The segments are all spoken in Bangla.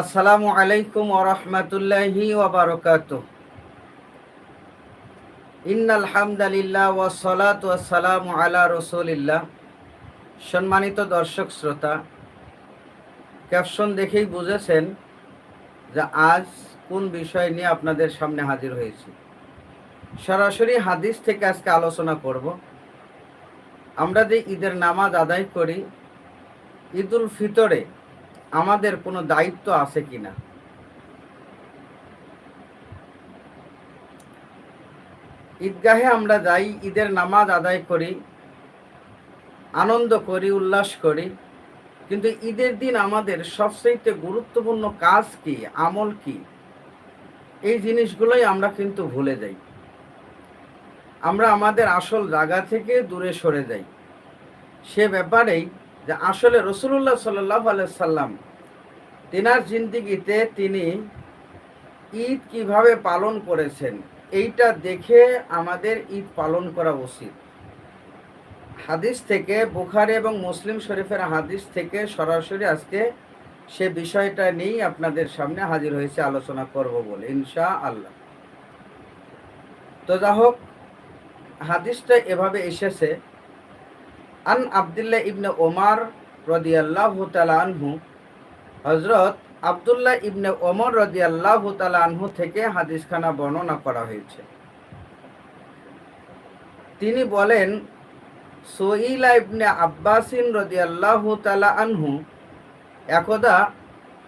আসসালামু আলাইকুম ওরহমতুল্লাহি ওবরকাত ইন্নাল হামদালিল্লাহ ওয়া সালাত ওয়া সালামু আলা রসুলিল্লাহ। সম্মানিত দর্শক শ্রোতা, ক্যাপশন দেখেই বুঝেছেন যে আজ কোন বিষয় নিয়ে আপনাদের সামনে হাজির হয়েছি। সরাসরি হাদিস থেকে আজকে আলোচনা করব। আমরা যে ঈদের নামাজ আদায় করি ঈদুল ফিতরে আমাদের কোনো দায়িত্ব আছে কিনা ঈদগাহে আমরা যাই, ঈদের নামাজ আদায় করি, আনন্দ করি, উল্লাস করি, কিন্তু ঈদের দিন আমাদের সবচেয়ে গুরুত্বপূর্ণ কাজ কি, আমল কি? এই জিনিসগুলোই আমরা কিন্তু ভুলে যাই। আমরা আমাদের আসল জায়গা থেকে দূরে সরে যাই। সে ব্যাপারেই যে আসলে রসুল্লাহ সাল্লাহ সাল্লাম, তিনার জিন্দিগিতে তিনি ঈদ কীভাবে পালন করেছেন, এইটা দেখে আমাদের ঈদ পালন করা উচিত। হাদিস থেকে, বুখারি এবং মুসলিম শরীফের হাদিস থেকে সরাসরি আজকে সে বিষয়টা নিয়েই আপনাদের সামনে হাজির হয়েছে, আলোচনা করব বলে ইনশা আল্লাহ তো যা হোক হাদিসটা এভাবে এসেছে আন আবদুল্লাহ ইবনে ওমার তাআলা আনহু, হযরত আবদুল্লাহ ইবনে ওমর রদিয়াল্লাহু আনহু থেকে হাদিসখানা বর্ণনা করা হয়েছে। তিনি বলেন সহিলা ইবনে আব্বাসিন রদিয়াল্লাহু তাআলা আনহু একদা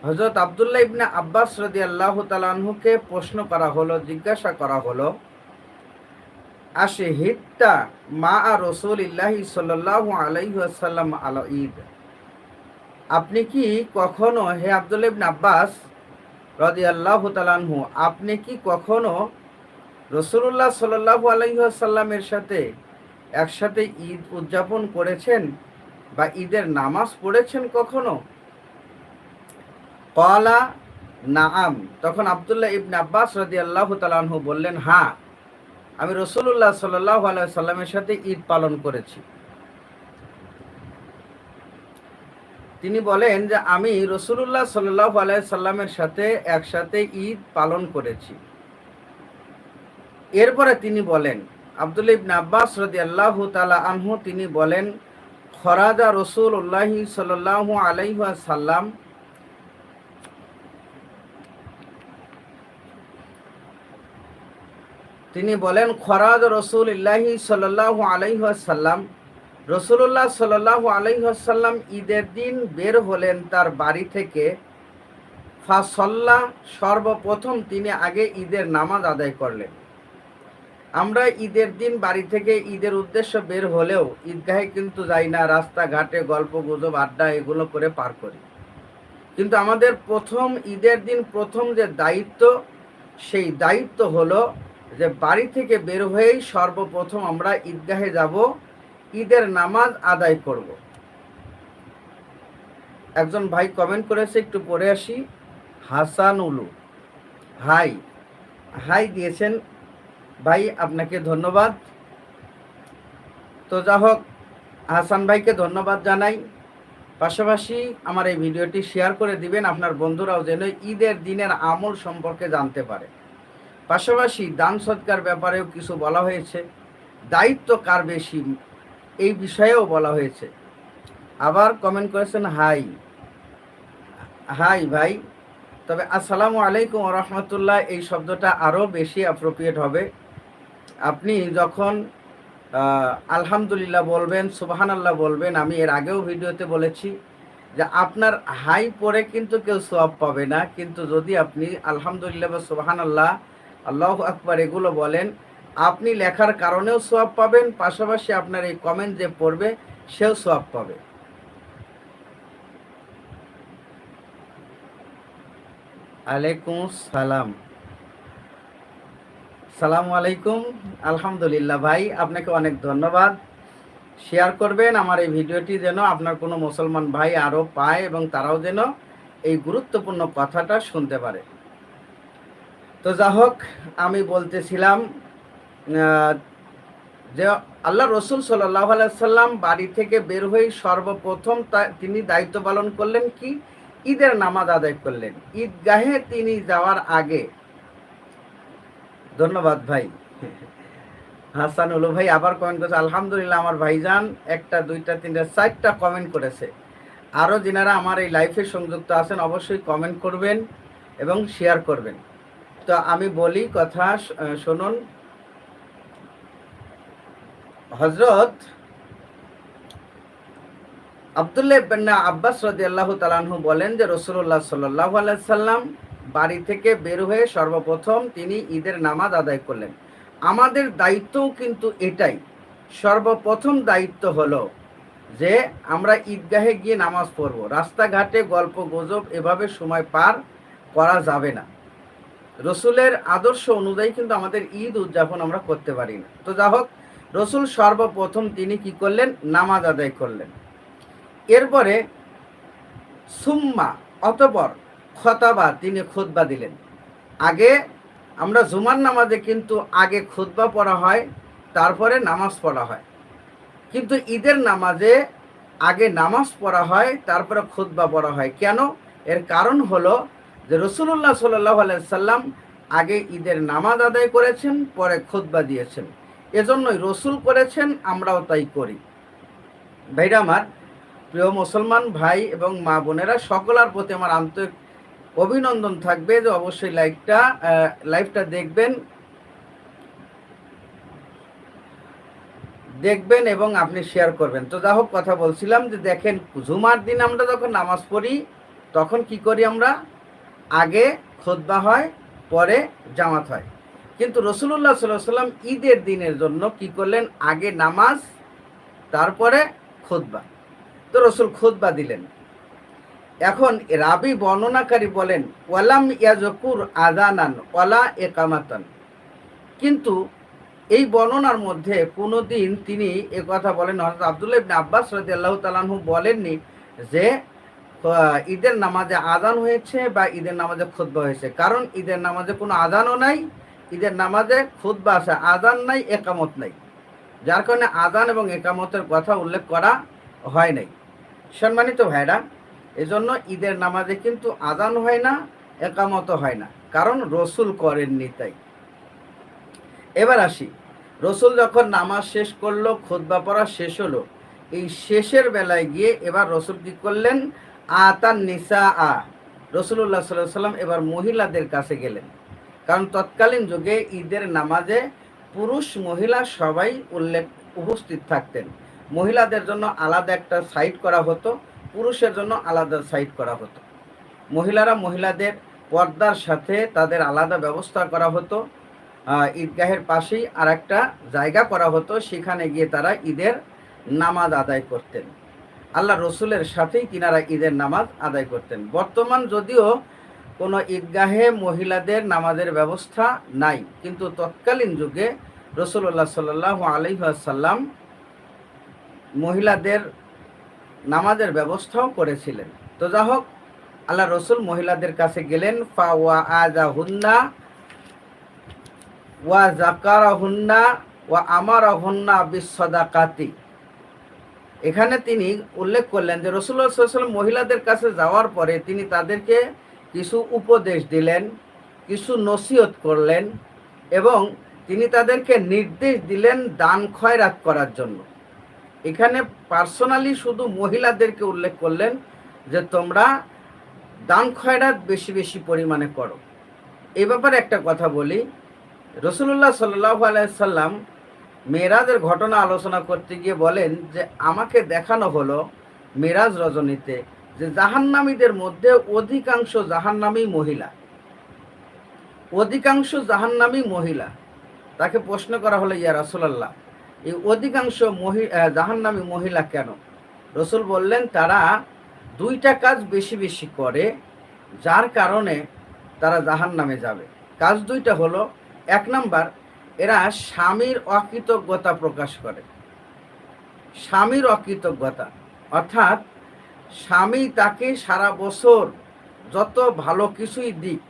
হযরত আবদুল্লাহ ইবনে আব্বাস রদিয়াল্লাহু তাআলা আনহুকে প্রশ্ন করা হলো, জিজ্ঞাসা করা হলো আসে হিত্তা মা আর রসুল ইল্লাহি সাল্লাহ আলাইসাল্লাম আল ঈদ। আপনি কি কখনো, হে আব্দুল ইবন আব্বাস রদি আল্লাহ তালানহু আপনি কি কখনো রসুল্লাহ সাল্লাহ আলাইসাল্লামের সাথে একসাথে ঈদ উদযাপন করেছেন বা ঈদের নামাজ পড়েছেন কখনো? কলা নাম তখন আবদুল্লাহ ইবন আব্বাস রদি আল্লাহ তালানহু বললেন হ্যাঁ। আমি রসুল্লাহ সাল্লাহ সাল্লামের সাথে ঈদ পালন করেছি। তিনি বলেন যে আমি রসুল্লাহ সাল্লাহ সাল্লামের সাথে একসাথে ঈদ পালন করেছি। এরপরে তিনি বলেন, আবদুল ইবন আব্বাস রদি আল্লাহ তালা আনহু তিনি বলেন, খরাজা রসুল উল্লাহি সাল্লাহ আলাইসাল্লাম তিনি বলেন, খরাজ রসুল ইল্লাহি সাল্লাহ আলাইসাল্লাম রসুল্লাহ সাল্লাহ আলাইসাল্লাম ঈদের দিন বের হলেন তার বাড়ি থেকে। ফাসল্লাহ সর্বপ্রথম তিনি আগে ঈদের নামাজ আদায় করলেন। আমরা ঈদের দিন বাড়ি থেকে ঈদের উদ্দেশ্য বের হলেও ঈদগাহে কিন্তু যাই না, রাস্তাঘাটে গল্প গুজব, আড্ডা এগুলো করে পার করি। কিন্তু আমাদের প্রথম ঈদের দিন প্রথম যে দায়িত্ব, সেই দায়িত্ব হলো যে বাড়ি থেকে বের হয়েই সর্বপ্রথম আমরা ঈদগাহে যাব, ঈদের নামাজ আদায় করব। একজন ভাই কমেন্ট করেছে, একটু পরে আসি। হাসান উলু হাই। হাই দিয়েছেন। ভাই, আপনাকে ধন্যবাদ। তো যা হোক, হাসান ভাইকে ধন্যবাদ জানাই। পাশাপাশি আমার এই ভিডিওটি শেয়ার করে দিবেন, আপনার বন্ধুরাও যেন ঈদের দিনের আমল সম্পর্কে জানতে পারে। পাশাপাশি দান সৎকার ব্যাপারেও কিছু বলা হয়েছে। দায়িত্ব কার বেশি, এই বিষয়েও বলা হয়েছে। আবার কমেন্ট করেছেন, হাই। হাই ভাই। তবে আসসালামু আলাইকুম রহমতুল্লাহ, এই শব্দটা আরও বেশি অ্যাপ্রোপ্রিয়েট হবে। আপনি যখন আলহামদুলিল্লাহ বলবেন সুবাহান আল্লাহ বলবেন, আমি এর আগেও ভিডিওতে বলেছি যে আপনার হাই পরে কিন্তু কেউ সোয়াব পাবে না। কিন্তু যদি আপনি আলহামদুলিল্লাহ বা সুবাহান আল্লাহ আল্লাহ আকবর, এগুলো বলেন। আপনি লেখার কারণেও সোয়াব পাবেন, পাশাপাশি আপনার এই কমেন্ট যে পড়বে, সেও সোয়াব পাবে। আলাইকুম সালাম। সালাম আলাইকুম, আলহামদুলিল্লাহ ভাই, আপনাকে অনেক ধন্যবাদ। শেয়ার করবেন আমার এই ভিডিওটি যেন আপনার কোনো মুসলমান ভাই আরও পায় এবং তারাও যেন এই গুরুত্বপূর্ণ কথাটা শুনতে পারে। তো যা হোক, আমি বলতেছিলাম যে আল্লাহ রসুল সাল্লাহ সাল্লাম বাড়ি থেকে বের হয়ে সর্বপ্রথম তিনি দায়িত্ব পালন করলেন কি? ঈদের নামাজ আদায় করলেন। ঈদগাহে তিনি যাওয়ার আগে, ধন্যবাদ ভাই। হাসান উলু ভাই আবার কমেন্ট করেছে, আলহামদুলিল্লাহ, আমার ভাইজান একটা, দুইটা, তিনটা, চারটা কমেন্ট করেছে। আরও যিনারা আমার এই লাইফে সংযুক্ত আছেন, অবশ্যই কমেন্ট করবেন এবং শেয়ার করবেন। তো আমি বলি কথা শুনুন। হজরত আবদুল্লাহ আব্বাস রাদিয়াল্লাহু তাআলাহু বলেন যে, রাসূলুল্লাহ সাল্লাল্লাহু আলাইহি সাল্লাম বাড়ি থেকে বের হয়ে সর্বপ্রথম তিনি ঈদের নামাজ আদায় করলেন। আমাদের দায়িত্বও কিন্তু এটাই। সর্বপ্রথম দায়িত্ব হলো যে, আমরা ঈদগাহে গিয়ে নামাজ পড়ব। রাস্তাঘাটে গল্প গুজব এভাবে সময় পার করা যাবে না। রসুলের আদর্শ অনুযায়ী কিন্তু আমাদের ঈদ উদযাপন আমরা করতে পারি না। তো যা হোক, রসুল সর্বপ্রথম তিনি কি করলেন? নামাজ আদায় করলেন। এরপরে সুম্মা অতপর খতাবা, তিনি খুতবা দিলেন। আগে আমরা জুমার নামাজে কিন্তু আগে খুতবা পড়া হয়, তারপরে নামাজ পড়া হয়। কিন্তু ঈদের নামাজে আগে নামাজ পড়া হয়, তারপরে খুতবা পড়া হয়। কেন? এর কারণ হলো যে রসুল্লাহ সাল্লাহ সাল্লাম আগে ঈদের নামাজ আদায় করেছেন, পরে খুতবা দিয়েছেন। এজন্যই রসুল করেছেন, আমরাও তাই করি। ভাইরা আমার, প্রিয় মুসলমান ভাই এবং মা বোনেরা, সকলার প্রতি আমার আন্তরিক অভিনন্দন থাকবে যে অবশ্যই লাইভটা লাইভটা দেখবেন। দেখবেন এবং আপনি শেয়ার করবেন। তো যা হোক, কথা বলছিলাম যে দেখেন, জুমার দিন আমরা যখন নামাজ পড়ি, তখন কি করি আমরা? আগে খোদবা হয়, পরে জামাত হয়। কিন্তু রসুল্লাহ সাল্লাহ সাল্লাম ঈদের দিনের জন্য কি করলেন? আগে নামাজ, তারপরে খুতবা তো রসুল খুতবা দিলেন। এখন রাবি বর্ণনাকারী বলেন, ওয়ালাম ইয়াজকুর আজানান ওয়ালা একামাতান কিন্তু এই বর্ণনার মধ্যে কোনো দিন তিনি কথা বলেন হজরত আবদুল্লাহ আব্বাস রাজি আল্লাহ তালাহু বলেননি যে ঈদের নামাজে আজান হয়েছে বা ঈদের নামাজে খুতবা হয়েছে? কারণ ঈদের নামাজে কোনো আজানও নাই, ঈদের নামাজে খুতবা আছে আজান নাই, একামত নাই। যার কারণে আজান এবং একামতের কথা উল্লেখ করা হয় নাই। সম্মানিত ভাইরা, এজন্য ঈদের নামাজে কিন্তু আজান হয় না একামত হয় না। কারণ রসুল করেননি তাই। এবার আসি। রসুল যখন নামাজ শেষ করল, খুতবা পড়া শেষ হলো, এই শেষের বেলায় গিয়ে এবার রসুল কি করলেন? আতান নিসা আ রসুল্লাহ সাল্লাহ সাল্লাম এবার মহিলাদের কাছে গেলেন। কারণ তৎকালীন যুগে ঈদের নামাজে পুরুষ মহিলা সবাই উল্লেখ, উপস্থিত থাকতেন। মহিলাদের জন্য আলাদা একটা সাইট করা হতো, পুরুষের জন্য আলাদা সাইট করা হতো। মহিলারা মহিলাদের পর্দার সাথে তাদের আলাদা ব্যবস্থা করা হতো। ঈদগাহের পাশেই আর একটা জায়গা করা হতো, সেখানে গিয়ে তারা ঈদের নামাজ আদায় করতেন। আল্লাহ রসুলের সাথেই তিনারা ঈদের নামাজ আদায় করতেন। বর্তমান যদিও কোনো ঈদগাহে মহিলাদের নামাজের ব্যবস্থা নাই, কিন্তু তৎকালীন যুগে রসুল্লাহ সাল্লাহ আলহাসাল্লাম মহিলাদের নামাজের ব্যবস্থাও করেছিলেন। তো যা হোক, আল্লাহ রসুল মহিলাদের কাছে গেলেন, ফা ওয়া আজা হুন্না ওয়া জাকারা হুন্না ওয়া আমারা হুন্না বিশ্বদাকাতি এখানে তিনি উল্লেখ করলেন যে রসুল্লাহ সাল্লাম মহিলাদের কাছে যাওয়ার পরে তিনি তাদেরকে কিছু উপদেশ দিলেন, কিছু নসিহত করলেন এবং তিনি তাদেরকে নির্দেশ দিলেন দান খয়রাত করার জন্য। এখানে পার্সোনালি শুধু মহিলাদেরকে উল্লেখ করলেন যে তোমরা দান খয়রাত বেশি বেশি পরিমাণে করো। এই ব্যাপারে একটা কথা বলি রসুল্লাহ সাল্লাহ আলাইসাল্লাম মেরাজের ঘটনা আলোচনা করতে গিয়ে বলেন যে, আমাকে দেখানো হলো মেরাজ রজনীতে যে জাহান্নামীদের মধ্যে অধিকাংশ জাহান্নামী মহিলা। অধিকাংশ জাহান্নামী মহিলা। তাকে প্রশ্ন করা হলো, ইয়া রাসুলাল্লাহ, এই অধিকাংশ মহি জাহান্নামী মহিলা কেন? রসুল বললেন, তারা দুইটা কাজ বেশি বেশি করে, যার কারণে তারা জাহান্নামে যাবে। কাজ দুইটা হলো, এক নাম্বার এরা স্বামীর অকৃতজ্ঞতা প্রকাশ করে। স্বামীর অকৃতজ্ঞতা। অর্থাৎ স্বামী তাকে সারা বছর যত ভালো কিছুই দিক,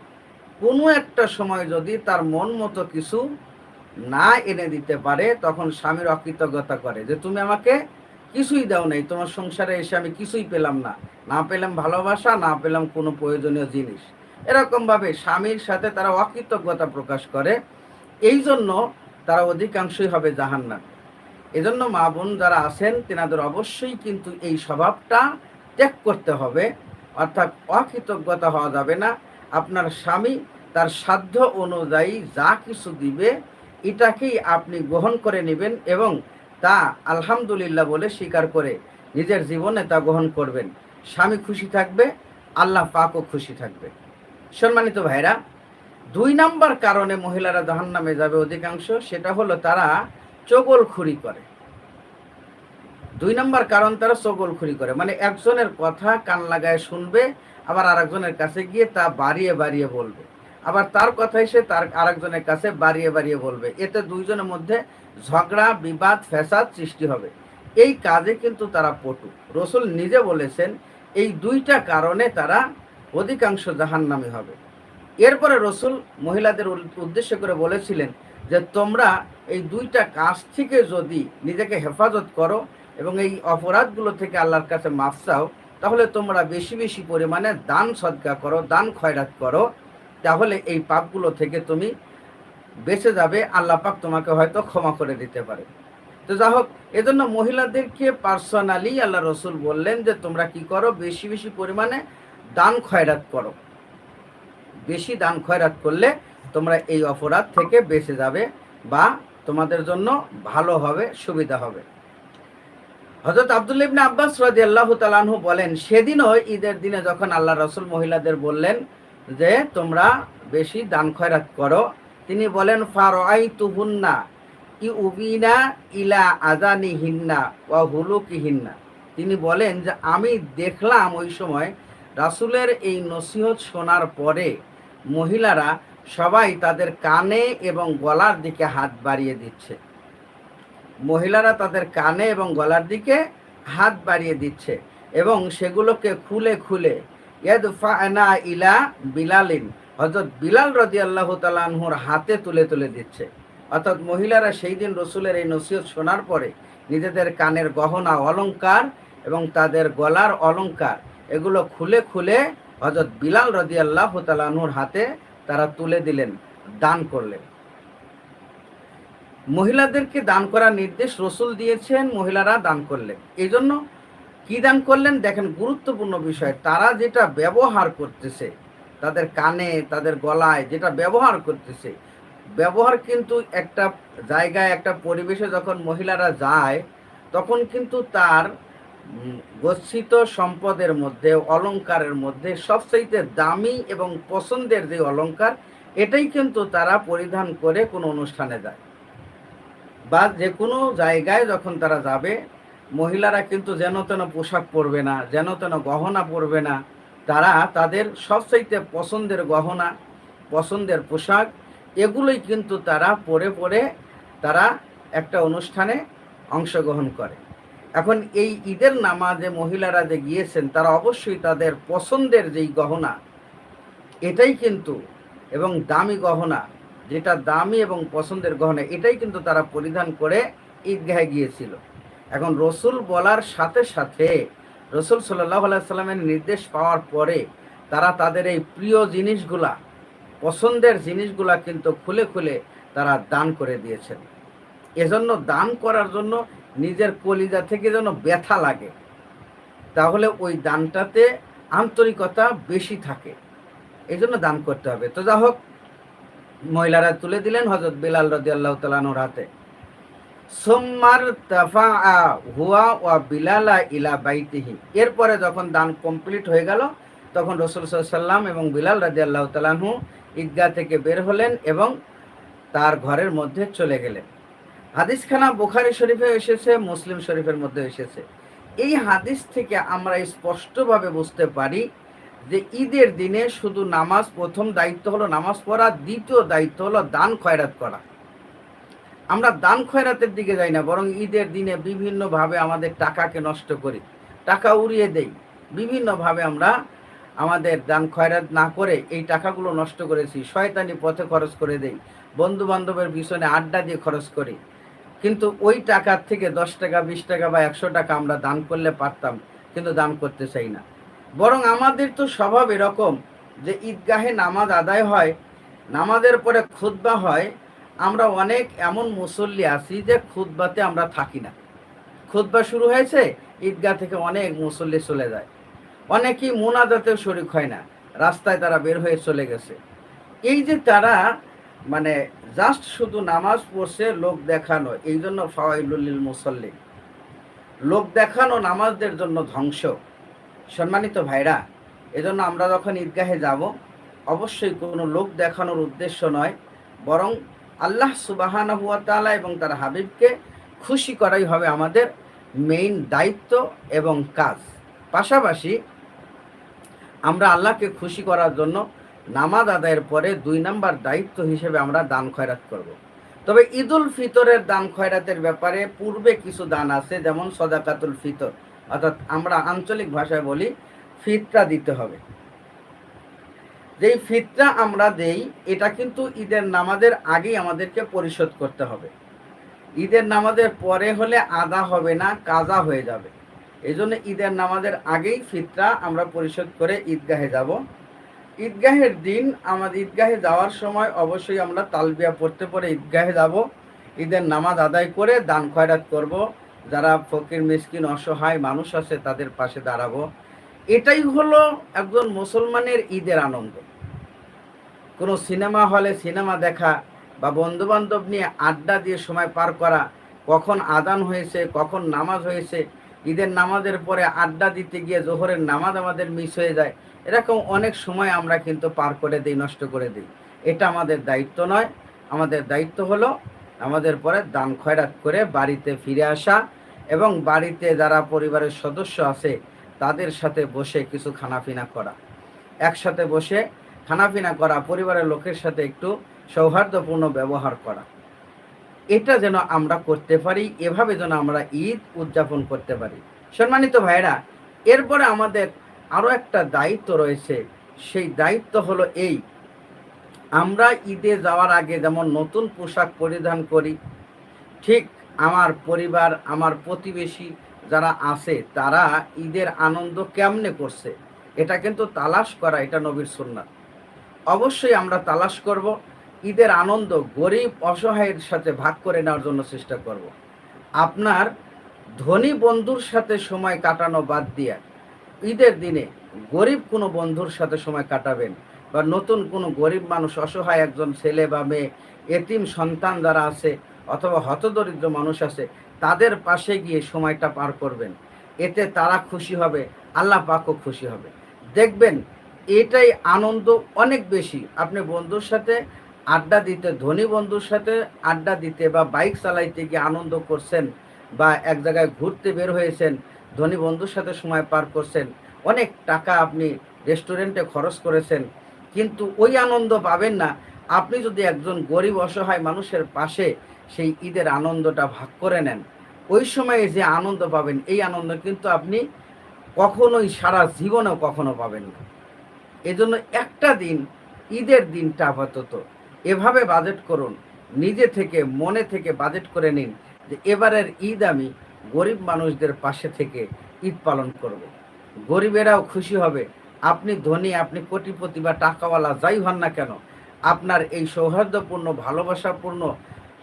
কোনো একটা সময় যদি তার মন মতো কিছু না এনে দিতে পারে, তখন স্বামীর অকৃতজ্ঞতা করে যে, তুমি আমাকে কিছুই দাও নাই, তোমার সংসারে এসে আমি কিছুই পেলাম না। না পেলাম ভালোবাসা, না পেলাম কোনো প্রয়োজনীয় জিনিস। এরকমভাবে স্বামীর সাথে তারা অকৃতজ্ঞতা প্রকাশ করে। এই জন্য তারা অধিকাংশই হবে জাহান্নাম। এজন্য মা বোন যারা আছেন, তেনাদের অবশ্যই কিন্তু এই স্বভাবটা ত্যাগ করতে হবে। অর্থাৎ অকৃতজ্ঞতা হওয়া যাবে না। আপনার স্বামী তার সাধ্য অনুযায়ী যা কিছু দিবে, এটাকেই আপনি গ্রহণ করে নেবেন এবং তা আলহামদুলিল্লাহ বলে স্বীকার করে নিজের জীবনে তা গ্রহণ করবেন। স্বামী খুশি থাকবে, আল্লাহ পাকও খুশি থাকবে। সম্মানিত ভাইরা দুই নাম্বার কারণে মহিলারা জাহান নামে যাবে অধিকাংশ, সেটা হলো তারা চগলখুরি করে। দুই নাম্বার কারণ তারা চগলখুরি করে মানে একজনের কথা কান লাগায় শুনবে, আবার আরেকজনের কাছে গিয়ে তা বাড়িয়ে বাড়িয়ে বলবে। আবার তার কথা এসে তার আরেকজনের কাছে বাড়িয়ে বাড়িয়ে বলবে। এতে দুইজনের মধ্যে ঝগড়া, বিবাদ, ফ্যাসাদ সৃষ্টি হবে। এই কাজে কিন্তু তারা পটু। রসুল নিজে বলেছেন, এই দুইটা কারণে তারা অধিকাংশ জাহান্নামী হবে। এরপরে রসুল মহিলাদের উদ্দেশ্য করে বলেছিলেন যে তোমরা এই দুইটা কাজ থেকে যদি নিজেকে হেফাজত করো এবং এই অপরাধগুলো থেকে আল্লাহর কাছে মাফ চাও, তাহলে তোমরা বেশি বেশি পরিমাণে দান সদকা করো, দান খয়রাত করো। তাহলে এই পাপগুলো থেকে তুমি বেঁচে যাবে, আল্লাহ পাক তোমাকে হয়তো ক্ষমা করে দিতে পারে। তো যা হোক, এজন্য মহিলাদেরকে পার্সোনালি আল্লাহ রসুল বললেন যে তোমরা কি করো, বেশি বেশি পরিমাণে দান খয়রাত করো। বেশি দান খয়রাত করলে তোমরা এই অপরাধ থেকে বেঁচে যাবে বা তোমাদের জন্য ভালো হবে, সুবিধা হবে। হজরত আব্দুল ইবনে আব্বাস রাজি আল্লাহ তালানহু বলেন, সেদিনও ঈদের দিনে যখন আল্লাহ রসুল মহিলাদের বললেন যে, তোমরা বেশি দান খয়রাত করো, তিনি বলেন ফারাই তুহুন্না ই উবিনা ইলা আজানি হিন্না ও হুলুকি হিন্না তিনি বলেন যে, আমি দেখলাম ওই সময় রাসুলের এই নসিহত শোনার পরে মহিলারা সবাই তাদের কানে এবং গলার দিকে হাত বাড়িয়ে দিচ্ছে। মহিলারা তাদের কানে এবং গলার দিকে হাত বাড়িয়ে দিচ্ছে এবং সেগুলোকে খুলে খুলে ইলা বিলালিন। হজরত বিলাল রদি আল্লাহ তালাহুর হাতে তুলে তুলে দিচ্ছে। অর্থাৎ মহিলারা সেই দিন রসুলের এই নসিহত শোনার পরে নিজেদের কানের গহনা অলংকার এবং তাদের গলার অলংকার, এগুলো খুলে খুলে হজরত বিলাল রদি আল্লাহ তালাহুর হাতে তারা তুলে দিলেন, দান করলেন। মহিলাদেরকে দান করার নির্দেশ রসুল দিয়েছেন, মহিলারা দান করলেন। এই জন্য কি দান করলেন? দেখেন, গুরুত্বপূর্ণ বিষয়, তারা যেটা ব্যবহার করতেছে, তাদের কানে, তাদের গলায় যেটা ব্যবহার করতেছে, ব্যবহার কিন্তু একটা জায়গায়, একটা পরিবেশে যখন মহিলারা যায়, তখন কিন্তু তার গচ্ছিত সম্পদের মধ্যে অলংকারের মধ্যে সবচাইতে দামি এবং পছন্দের যে অলংকার এটাই কিন্তু তারা পরিধান করে কোনো অনুষ্ঠানে যায়। বা যে কোনো জায়গায় যখন তারা যাবে, মহিলারা কিন্তু যেন তেন পোশাক পরবে না, যেন তেন গহনা পরবে না, তারা তাদের সবচাইতে পছন্দের গহনা, পছন্দের পোশাক, এগুলোই কিন্তু তারা পরে পরে তারা একটা অনুষ্ঠানে অংশগ্রহণ করে। এখন এই ঈদের নামাজে মহিলারা যে গিয়েছেন, তারা অবশ্যই তাদের পছন্দের যেই গহনা, এটাই কিন্তু, এবং দামি গহনা, যেটা দামি এবং পছন্দের গহনা, এটাই কিন্তু তারা পরিধান করে ঈদগাহে গিয়েছিল। এখন রসুল বলার সাথে সাথে, রসুল সাল্লাহ সাল্লামের নির্দেশ পাওয়ার পরে, তারা তাদের এই প্রিয় জিনিসগুলা, পছন্দের জিনিসগুলা কিন্তু খুলে খুলে তারা দান করে দিয়েছেন। এজন্য দান করার জন্য নিজের কলিজা থেকে যেন ব্যথা লাগে, তাহলে ওই দানটাতে আন্তরিকতা বেশি থাকে। এই জন্য দান করতে হবে। তো যা হোক মহিলারা তুলে দিলেন হজরত বিলাল রদি আল্লাহ তালানোর হাতে। সোম্মার তাফা হুয়া ওয়া বিলালা ইলা বাইতিহি। এরপরে যখন দান কমপ্লিট হয়ে গেল, তখন রসুল সাল্লাম এবং বিলাল রাজি আল্লাহ তালাহু ঈদগাহ থেকে বের হলেন এবং তার ঘরের মধ্যে চলে গেলেন। হাদিসখানা বুখারি শরীফে এসেছে, মুসলিম শরীফের মধ্যে এসেছে। এই হাদিস থেকে আমরা স্পষ্টভাবে বুঝতে পারি যে ঈদের দিনে শুধু নামাজ প্রথম দায়িত্ব হলো নামাজ পড়া, দ্বিতীয় দায়িত্ব হলো দান খয়রাত করা। আমরা দান খয়রাতের দিকে যাই না, বরং ঈদের দিনে বিভিন্নভাবে আমাদের টাকাকে নষ্ট করি, টাকা উড়িয়ে দেই। বিভিন্নভাবে আমরা আমাদের দান খয়রাত না করে এই টাকাগুলো নষ্ট করেছি, শয়তানি পথে খরচ করে দেই বন্ধু বান্ধবের পিছনে আড্ডা দিয়ে খরচ করি। কিন্তু ওই টাকার থেকে দশ টাকা, বিশ টাকা বা একশো টাকা আমরা দান করলে পারতাম, কিন্তু দান করতে চাই না। বরং আমাদের তো স্বভাব এরকম যে ঈদগাহে নামাজ আদায় হয়, নামাজের পরে খুতবা হয়, আমরা অনেক এমন মুসল্লি আছি যে খুতবাতে আমরা থাকি না। খুতবা শুরু হয়েছে, ঈদগাহ থেকে অনেক মুসল্লি চলে যায়। অনেকেই মোনাজাতেও শরিক হয় না, রাস্তায় তারা বের হয়ে চলে গেছে। এই যে তারা মানে জাস্ট শুধু নামাজ পড়ছে, লোক দেখানো, এই জন্য ফাওয়াইলুল মুসল্লি। লোক দেখানো নামাজদের জন্য ধ্বংস। সম্মানিত ভাইরা, এজন্য আমরা যখন ঈদগাহে যাব, অবশ্যই কোনো লোক দেখানোর উদ্দেশ্য নয়, বরং আল্লাহ সুবাহানা হুয়া তাআলা এবং তার হাবিবকে খুশি করাই হবে আমাদের মেইন দায়িত্ব এবং কাজ। পাশাপাশি আমরা আল্লাহকে খুশি করার জন্য নামাজ আদায়ের পরে দুই নাম্বার দায়িত্ব হিসেবে আমরা দান খয়রাত করব। তবে ঈদুল ফিতরের দান খয়রাতের ব্যাপারে পূর্বে কিছু দান আছে, যেমন সদাকাতুল ফিতর। অর্থাৎ আমরা আঞ্চলিক ভাষায় বলি, ফিতরা দিতে হবে। যেই ফিতরা আমরা দেই, এটা কিন্তু ঈদের নামাজের আগেই আমাদেরকে পরিশোধ করতে হবে। ঈদের নামাজের পরে হলে আদা হবে না, কাজা হয়ে যাবে। এই জন্য ঈদের নামাজের আগেই ফিতরা আমরা পরিশোধ করে ঈদগাহে যাব। ঈদগাহের দিন আমাদের ঈদগাহে যাওয়ার সময় অবশ্যই আমরা তালবিয়া পড়তে পড়ে ঈদগাহে যাব। ঈদের নামাজ আদায় করে দান খয়রাত করব। যারা ফকির, মিসকিন, অসহায় মানুষ আছে তাদের পাশে দাঁড়াবো। এটাই হলো একজন মুসলমানের ঈদের আনন্দ। কোনো সিনেমা হলে সিনেমা দেখা বা বন্ধু বান্ধব নিয়ে আড্ডা দিয়ে সময় পার করা, কখন আদান হয়েছে, কখন নামাজ হয়েছে, ঈদের নামাজের পরে আড্ডা দিতে গিয়ে জোহরের নামাজ আমাদের মিস হয়ে যায় এরকম অনেক সময় আমরা কিন্তু পার করে দিই, নষ্ট করে দিই। এটা আমাদের দায়িত্ব নয়। আমাদের দায়িত্ব হলো আমাদের পরে দান খয়রাত করে বাড়িতে ফিরে আসা এবং বাড়িতে যারা পরিবারের সদস্য আছে, তাদের সাথে বসে কিছু খানাপিনা করা। একসাথে বসে খানাপিনা করা, পরিবারের লোকের সাথে একটু সৌহার্দ্যপূর্ণ ব্যবহার করা। এটা যেন আমরা করতে পারি, এভাবে যেন আমরা ঈদ উদযাপন করতে পারি। সম্মানিত ভাইরা এরপরে আমাদের আরও একটা দায়িত্ব রয়েছে সেই দায়িত্ব হলো এই, আমরা ঈদে যাওয়ার আগে যেমন নতুন পোশাক পরিধান করি, ঠিক আমার পরিবার, আমার প্রতিবেশী যারা আছে, তারা ঈদের আনন্দ কেমনে করছে, এটা কিন্তু তালাশ করা এটা নবীর সুন্নাত অবশ্যই আমরা তালাশ করব, ঈদের আনন্দ গরিব অসহায়ের সাথে ভাগ করে নেওয়ার জন্য চেষ্টা করব। আপনার ধনী বন্ধুর সাথে সময় কাটানো বাদ দিয়ে ঈদের দিনে গরিব কোনো বন্ধুর সাথে সময় কাটাবেন বা নতুন কোনো গরিব মানুষ, অসহায় একজন ছেলে বা মেয়ে, এতিম সন্তান যারা আছে অথবা হতদরিদ্র মানুষ আছে, তাদের পাশে গিয়ে সময়টা পার করবেন। এতে তারা খুশি হবে, আল্লাহ পাকও খুশি হবে। দেখবেন, এটাই আনন্দ অনেক বেশি। আপনি বন্ধুর সাথে আড্ডা দিতে, ধনী বন্ধুর সাথে আড্ডা দিতে বা বাইক চালাইতে গিয়ে আনন্দ করছেন বা এক জায়গায় ঘুরতে বের হয়েছেন ধনী বন্ধুর সাথে সময় পার করছেন। অনেক টাকা আপনি রেস্টুরেন্টে খরচ করেছেন। কিন্তু ওই আনন্দ পাবেন না। আপনি যদি একজন গরিব অসহায় মানুষের পাশে সেই ঈদের আনন্দটা ভাগ করে নেন। ওই সময়ে যে আনন্দ পাবেন, এই আনন্দ কিন্তু আপনি কখনোই সারা জীবনেও কখনো পাবেন না। এজন্য একটা দিন, ঈদের দিনটা আপাতত এভাবে বাজেট করুন। নিজে থেকে, মনে থেকে বাজেট করে নিন যে এবারের ঈদ আমি গরিব মানুষদের পাশে থেকে ঈদ পালন করব। গরিবেরাও খুশি হবে। আপনি ধনী, আপনি কোটিপতি বা টাকাওয়ালা, যাই হন না কেন, আপনার এই সৌহার্দ্যপূর্ণ, ভালোবাসাপূর্ণ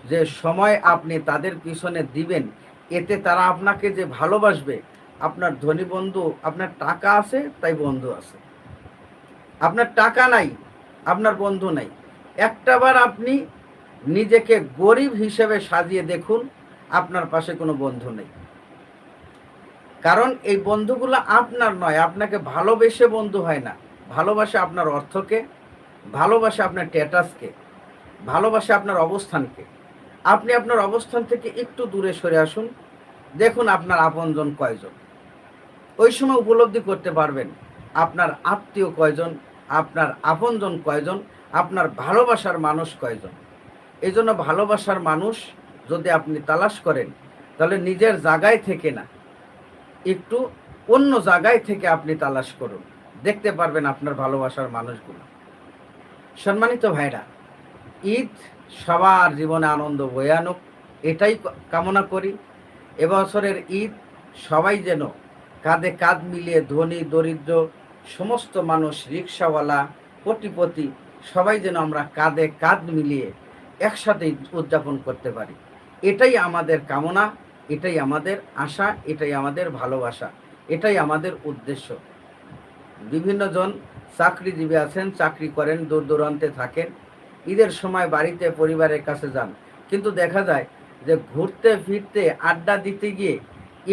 যে সময় আপনি তাদের পিছনে দিবেন, এতে তারা আপনাকে যে ভালোবাসবে, আপনার ধনী বন্ধু, আপনার টাকা আছে, তাই বন্ধু আছে। আপনার টাকা নাই, আপনার বন্ধু নাই। একটাবার আপনি নিজেকে গরিব হিসেবে সাজিয়ে দেখুন আপনার পাশে কোনো বন্ধু নেই। কারণ এই বন্ধুগুলো আপনার নয়, আপনাকে ভালোবেসে বন্ধু হয় না। ভালোবাসে আপনার অর্থকে, ভালোবাসে আপনার স্ট্যাটাসকে, ভালোবাসে আপনার অবস্থানকে। আপনি আপনার অবস্থান থেকে একটু দূরে সরে আসুন, দেখুন আপনার আপনজন কয়জন। ওই সময় উপলব্ধি করতে পারবেন, আপনার আত্মীয় কয়জন, আপনার আপনজন কয়জন, আপনার ভালোবাসার মানুষ কয়জন। এই জন্য ভালোবাসার মানুষ যদি আপনি তালাশ করেন, তাহলে নিজের জায়গায় থেকে না, একটু অন্য জায়গায় থেকে আপনি তালাশ করুন। দেখতে পারবেন আপনার ভালোবাসার মানুষগুলো। সম্মানিত ভাইরা, ঈদ সবার জীবনে আনন্দ বয়ে এটাই কামনা করি। এবছরের ঈদ সবাই যেন কাঁধে কাঁধ মিলিয়ে ধনী, দরিদ্র, সমস্ত মানুষ, রিক্সাওয়ালা, কোটিপতি, সবাই যেন আমরা কাঁধে কাঁধ মিলিয়ে একসাথে উদযাপন করতে পারি। এটাই আমাদের কামনা, এটাই আমাদের আশা, এটাই আমাদের ভালোবাসা, এটাই আমাদের উদ্দেশ্য। বিভিন্ন জন চাকরিজীবী আছেন, চাকরি করেন, দূর দূরান্তে থাকেন, ঈদের সময় বাড়িতে পরিবারের কাছে যান। কিন্তু দেখা যায় যে ঘুরতে ফিরতে আড্ডা দিতে গিয়ে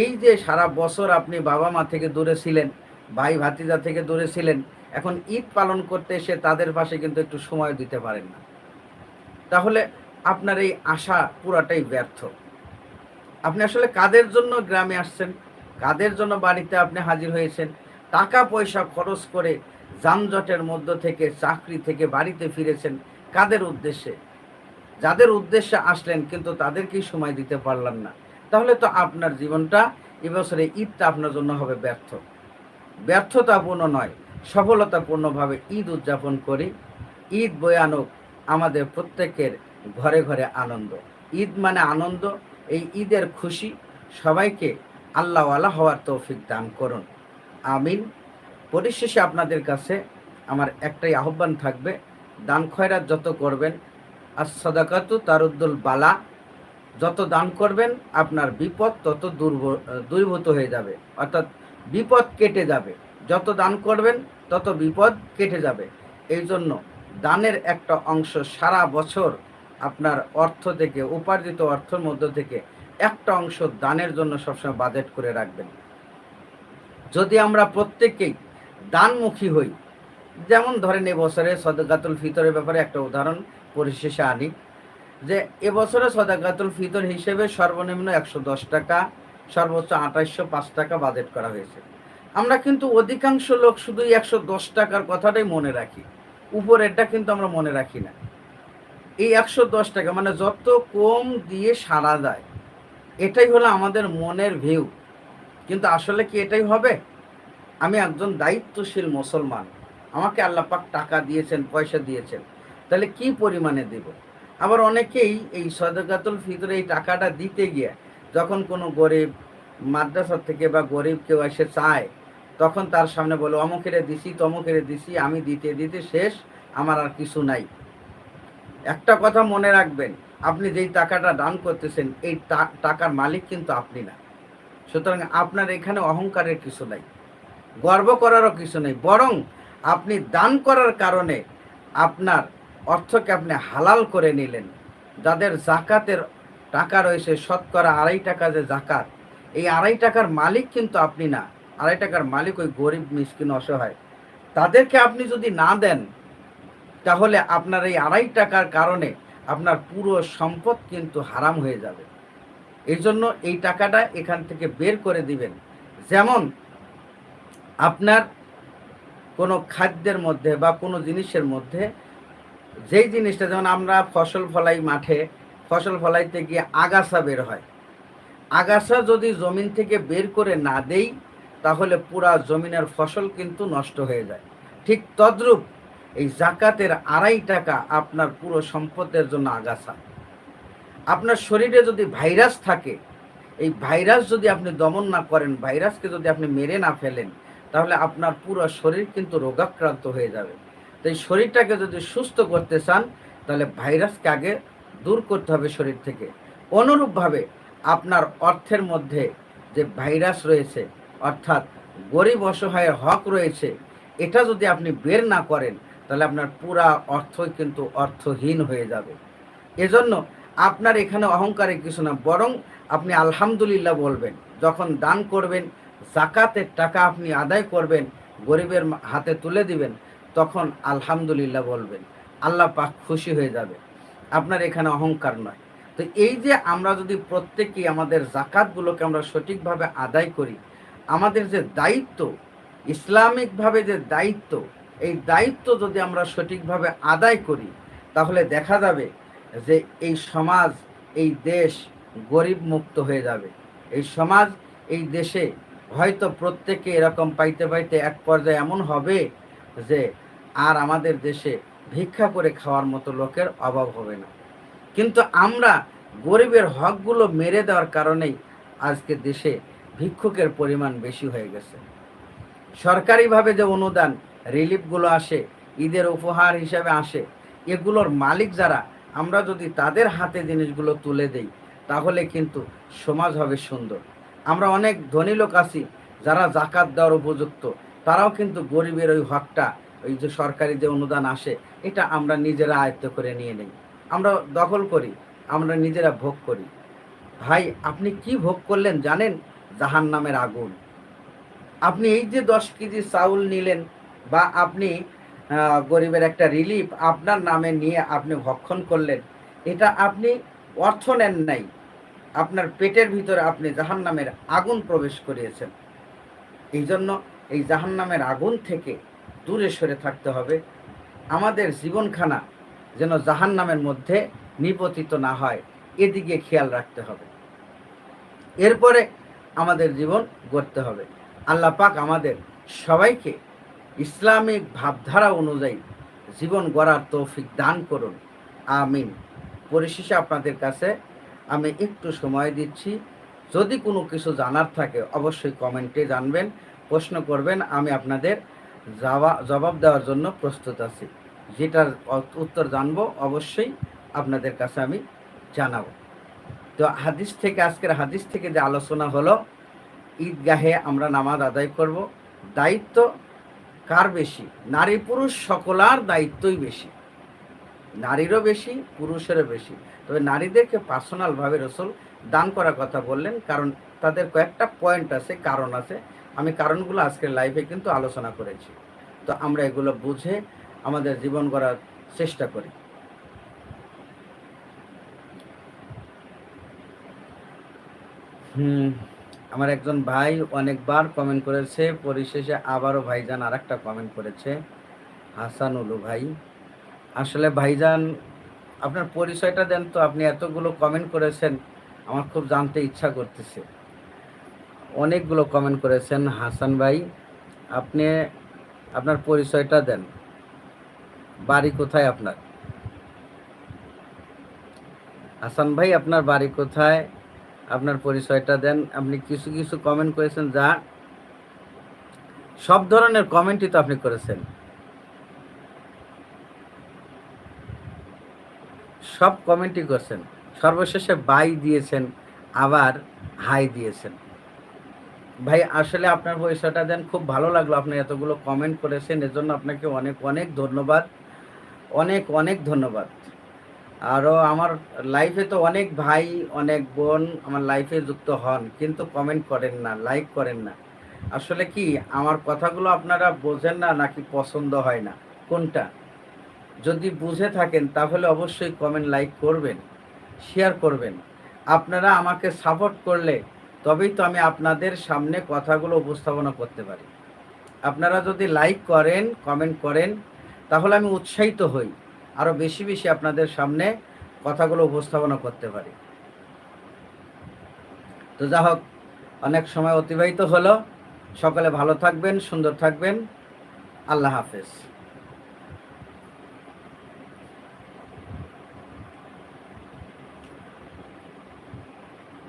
এই যে সারা বছর আপনি বাবা মা থেকে দূরে ছিলেন, ভাই ভাতিজা থেকে দূরে ছিলেন, এখন ঈদ পালন করতে এসে তাদের পাশে কিন্তু একটু সময় দিতে পারেন না। তাহলে আপনার এই আশা পুরাটাই ব্যর্থ। আপনি আসলে কাদের জন্য গ্রামে আসছেন? কাদের জন্য বাড়িতে আপনি হাজির হয়েছেন? টাকা পয়সা খরচ করে যানজটের মধ্য থেকে, চাকরি থেকে বাড়িতে ফিরেছেন কাদের উদ্দেশ্যে? যাদের উদ্দেশ্যে আসলেন কিন্তু তাদেরকেই সময় দিতে পারলাম না। তাহলে তো আপনার জীবনটা এবছরে ঈদটা আপনার জন্য হবে ব্যর্থ। ব্যর্থতাপূর্ণ নয়, সফলতাপূর্ণভাবে ঈদ উদযাপন করি। ঈদ বয়ানক আমাদের প্রত্যেকের ঘরে ঘরে আনন্দ। ঈদ মানে আনন্দ, এই ঈদের খুশি। সবাইকে আল্লাহওয়ালা হওয়ার তৌফিক দান করুন। আমিন। পরিশেষে আপনাদের কাছে আমার একটাই আহ্বান থাকবে, দান খয়রাত যত করবেন আর সদাকাতু তারুদ্দুল বালা, যত দান করবেন, আপনার বিপদ তত দুর্ব, দূরীভূত হয়ে যাবে। অর্থাৎ বিপদ কেটে যাবে। যত দান করবেন, তত বিপদ কেটে যাবে। এই জন্য দানের একটা অংশ সারা বছর আপনার অর্থ থেকে, উপার্জিত অর্থের মধ্য থেকে একটা অংশ দানের জন্য সবসময় বাজেট করে রাখবেন। যদি আমরা প্রত্যেকেই দানমুখী হই, যেমন ধরেন এবছরে সদকাতুল ফিতরের ব্যাপারে একটা উদাহরণ পরিশেষে আনি, যে এবছরে সদাকাতুল ফিতর হিসেবে সর্বনিম্ন একশো দশ টাকা, সর্বোচ্চ আঠাশশো পাঁচ টাকা বাজেট করা হয়েছে। আমরা কিন্তু অধিকাংশ লোক শুধু একশো দশ টাকার কথাটাই মনে রাখি। উপরেরটা কিন্তু আমরা মনে রাখি না। এই একশো দশ টাকা মানে যত কম দিয়ে সারা দেয়, এটাই হলো আমাদের মনের ভিউ কিন্তু আসলে কি এটাই হবে? আমি একজন দায়িত্বশীল মুসলমান, আমাকে আল্লাহ পাক টাকা দিয়েছেন, পয়সা দিয়েছেন, তাহলে কি পরিমাণে দেব? আবার অনেকেই এই সদকাতুল ফিতরে এই টাকাটা দিতে গিয়ে যখন কোনো গরিব মাদ্রাসা থেকে বা গরিব কেউ এসে চায়, তখন তার সামনে বলে, অমুকেরে দিছি, তমুকেরে দিছি, আমি দিতে দিতে শেষ, আমার আর কিছু নাই। একটা কথা মনে রাখবেন, আপনি যেই টাকাটা দান করতেছেন, এই টাকার মালিক কিন্তু আপনি না। সুতরাং আপনার এখানে অহংকারের কিছু নাই, গর্ব করারও কিছু নেই, বরং আপনি দান করার কারণে আপনার অর্থকে আপনি হালাল করে নিলেন। যাদের জাকাতের টাকা রয়েছে, শতকরা আড়াই টাকা যে জাকাত, এই আড়াই টাকার মালিক কিন্তু আপনি না। আড়াই টাকার মালিক ওই গরিব, মিসকিন, অসহায়। তাদেরকে আপনি যদি না দেন তাহলে আপনার এই আড়াই টাকার কারণে আপনার পুরো সম্পদ কিন্তু হারাম হয়ে যাবে। এই জন্য এই টাকাটা এখান থেকে বের করে দিবেন। যেমন আপনার কোনো খাদ্যের মধ্যে বা কোনো জিনিসের মধ্যে যেই জিনিসটা, যেমন আমরা ফসল ফলাই মাঠে, ফসল ফলাইতে গিয়ে আগাছা বের হয়। আগাছা যদি জমিন থেকে বের করে না দেই, তাহলে পুরা জমিনের ফসল কিন্তু নষ্ট হয়ে যায়। ঠিক তদ্রূপ এই জাকাতের আড়াই টাকা আপনার পুরো সম্পদের জন্য আগাছা। আপনার শরীরে যদি ভাইরাস থাকে, এই ভাইরাস যদি আপনি দমন না করেন, ভাইরাসকে যদি আপনি মেরে না ফেলেন, তাহলে আপনার পুরো শরীর কিন্তু রোগাক্রান্ত হয়ে যাবে। তো এই শরীরটাকে যদি সুস্থ করতে চান, তাহলে ভাইরাসকে আগে দূর করতে হবে শরীর থেকে। অনুরূপভাবে আপনার অর্থের মধ্যে যে ভাইরাস রয়েছে, অর্থাৎ গরিব অসহায়ের হক রয়েছে, এটা যদি আপনি বের না করেন তাহলে আপনার পুরা অর্থই কিন্তু অর্থহীন হয়ে যাবে। এজন্য আপনার এখানে অহংকারে কিছু না, বরং আপনি আলহামদুলিল্লাহ বলবেন, যখন দান করবেন, জাকাতের টাকা আপনি আদায় করবেন, গরিবের হাতে তুলে দিবেন, তখন আলহামদুলিল্লাহ বলবেন। আল্লাহ পাক খুশি হয়ে যাবে। আপনার এখানে অহংকার নয়। তো এই যে আমরা যদি প্রত্যেকেই আমাদের জাকাতগুলোকে আমরা সঠিকভাবে আদায় করি, আমাদের যে দায়িত্ব, ইসলামিকভাবে যে দায়িত্ব এই দায়িত্ব যদি আমরা সঠিকভাবে আদায় করি, তাহলে দেখা যাবে যে এই সমাজ, এই দেশ গরিব মুক্ত হয়ে যাবে। এই সমাজ, এই দেশে হয়তো প্রত্যেকে এরকম পাইতে পাইতে এক পর্যায়ে এমন হবে যে আর আমাদের দেশে ভিক্ষা করে খাওয়ার মতো লোকের অভাব হবে না। কিন্তু আমরা গরিবের হকগুলো মেরে দেওয়ার কারণেই আজকে দেশে ভিক্ষুকের পরিমাণ বেশি হয়ে গেছে। সরকারিভাবে যে অনুদান রিলিফগুলো আসে, ঈদের উপহার হিসাবে আসে, এগুলোর মালিক যারা, আমরা যদি তাদের হাতে জিনিসগুলো তুলে দেই, তাহলে কিন্তু সমাজ হবে সুন্দর। আমরা অনেক ধনী লোক আছি, যারা জাকাত দেওয়ার উপযুক্ত, তারাও কিন্তু গরিবের ওই হকটা, ওই যে সরকারি যে অনুদান আসে, এটা আমরা নিজেরা আয়ত্ত করে নিয়ে নেই। আমরা দখল করি, আমরা নিজেরা ভোগ করি। ভাই, আপনি কি ভোগ করলেন জানেন? জাহান নামের আগুন। আপনি এই যে দশ কেজি চাউল নিলেন বা আপনি গরিবের একটা রিলিফ আপনার নামে নিয়ে আপনি ভক্ষণ করলেন, এটা আপনি অর্থ নেন নাই। আপনার পেটের ভিতরে আপনি জাহান নামের আগুন প্রবেশ করিয়েছেন। এই জন্য এই জাহান নামের আগুন থেকে দূরে সরে থাকতে হবে। আমাদের জীবনখানা যেন জাহান নামের মধ্যে নিপতিত না হয়, এদিকে খেয়াল রাখতে হবে। এরপরে আমাদের জীবন গড়তে হবে। আল্লাহ পাক আমাদের সবাইকে ইসলামিক ভাবধারা অনুযায়ী জীবন গড়ার তৌফিক দান করুন। আমিন। পরিশেষে আপনাদের কাছে আমি একটু সময় দিচ্ছি। যদি কোনো কিছু জানার থাকে অবশ্যই কমেন্টে জানবেন, প্রশ্ন করবেন, আমি আপনাদের জবা জবাব দেওয়ার জন্য প্রস্তুত আছি। যেটার উত্তর জানব অবশ্যই আপনাদের কাছে আমি জানাব। তো হাদিস থেকে, আজকের হাদিস থেকে যে আলোচনা হলো, ঈদগাহে আমরা নামাজ আদায় করব। দায়িত্ব কার বেশি? নারী, পুরুষ, সকলার দায়িত্বই বেশি। নারীরও বেশি, পুরুষেরও বেশি। তবে নারীদেরকে পার্সোনালভাবে রসুল দান করার কথা বললেন, কারণ তাদের কয়েকটা পয়েন্ট আছে, কারণ আছে। আমি কারণগুলো আজকের লাইভে কিন্তু আলোচনা করেছি। তো আমরা এগুলো বুঝে আমাদের জীবন গড়ার চেষ্টা করি। হুম। আমার একজন ভাই অনেকবার কমেন্ট করেছে, পরিশেষে আবারও ভাইজান আর একটা কমেন্ট করেছে হাসান উলু ভাই। আসলে ভাইজান, আপনার পরিচয়টা দেন তো, আপনি এতগুলো কমেন্ট করেছেন, আমার খুব জানতে ইচ্ছা করতেছে। অনেকগুলো কমেন্ট করেছেন হাসান ভাই, আপনি আপনার পরিচয়টা দেন। বাড়ি কোথায় আপনার? হাসান ভাই, আপনার বাড়ি কোথায়? আপনার পরিচয়টা দেন। আপনি কিছু কিছু কমেন্ট করেছেন যা সব ধরনের কমেন্টই তো আপনি করেছেন। সব কমেন্টই করছেন। সর্বশেষে বাই দিয়েছেন, আবার হাই দিয়েছেন। ভাই, আসলে আপনার পরিচয়টা দেন, খুব ভালো লাগল আপনি এতগুলো কমেন্ট করেছেন। এজন্য আপনাকে অনেক অনেক ধন্যবাদ। অনেক অনেক ধন্যবাদ। আরও আমার লাইফে তো অনেক ভাই, অনেক বোন আমার লাইফে যুক্ত হন, কিন্তু কমেন্ট করেন না লাইক করেন না। আসলে কি, আমার কথাগুলো আপনারা বোঝেন না নাকি পছন্দ হয় না? কোনটা? যদি বুঝে থাকেন, তাহলে অবশ্যই কমেন্ট লাইক করবেন শেয়ার করবেন। আপনারা আমাকে সাপোর্ট করলে তবেই তো আমি আপনাদের সামনে কথাগুলো উপস্থাপনা করতে পারি। আপনারা যদি লাইক করেন কমেন্ট করেন, তাহলে আমি উৎসাহিত হই। আরও বেশি বেশি আপনাদের সামনে কথাগুলো উপস্থাপনা করতে পারি। তো যা হোক, অনেক সময় অতিবাহিত হলো। সকালে ভালো থাকবেন, সুন্দর থাকবেন। আল্লাহ হাফেজ।